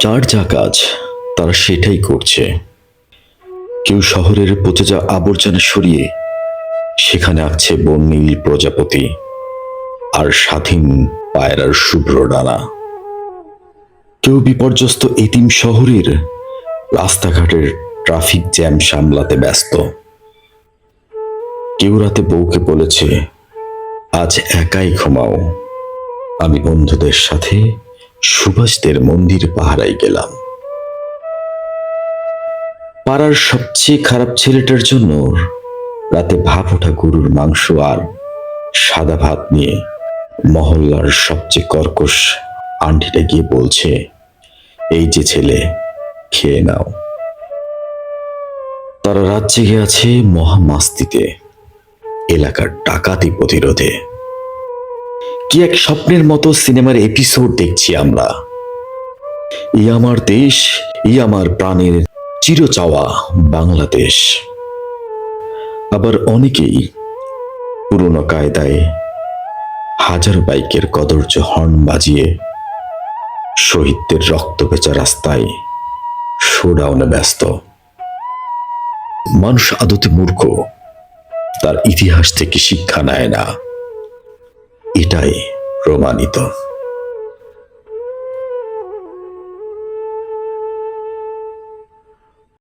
যার যা কাজ, তারা সেটাই করছে। কেউ শহরের পচে যা আবর্জনা সরিয়ে সেখানে আঁকছে বর্ণিল প্রজাপতি আর স্বাধীন পায়রার শুভ্র ডানা। কেউ বিপর্যস্ত এতিম শহরের রাস্তাঘাটের ট্রাফিক জ্যাম সামলাতে ব্যস্ত। কেউ রাতে বউকে বলেছে, আজ একাই ঘুমাও। আমি বন্ধুদের সাথে সুভাষদের মন্দির পাহারায় গেলাম। পাড়ার সবচেয়ে খারাপ ছেলেটার জন্য রাতে ভাপ ওঠা গরুর মাংস আর সাদা ভাত নিয়ে মহল্লার সবচেয়ে কর্কশ আন্টিটা গিয়ে বলছে, এই যে ছেলে, খেয়ে নাও। তারা রাত জেগে আছে মহামাস্তিতে, এলাকার ডাকাতি প্রতিরোধে। কি এক স্বপ্নের মতো সিনেমার এপিসোড দেখছি আমরা? ই আমার দেশ, ই আমার প্রাণের চির চাওয়া বাংলাদেশ। আবার অনেকেই পুরনো কায়দায় হাজার বাইকের কদর্য হর্ন বাজিয়ে শহীদদের রক্ত পেঁচা রাস্তায় শোডাউনে ব্যস্ত। মানুষ আদতে মূর্খ, তার ইতিহাস থেকে শিক্ষা নেয় না। এটাই প্রমাণিত।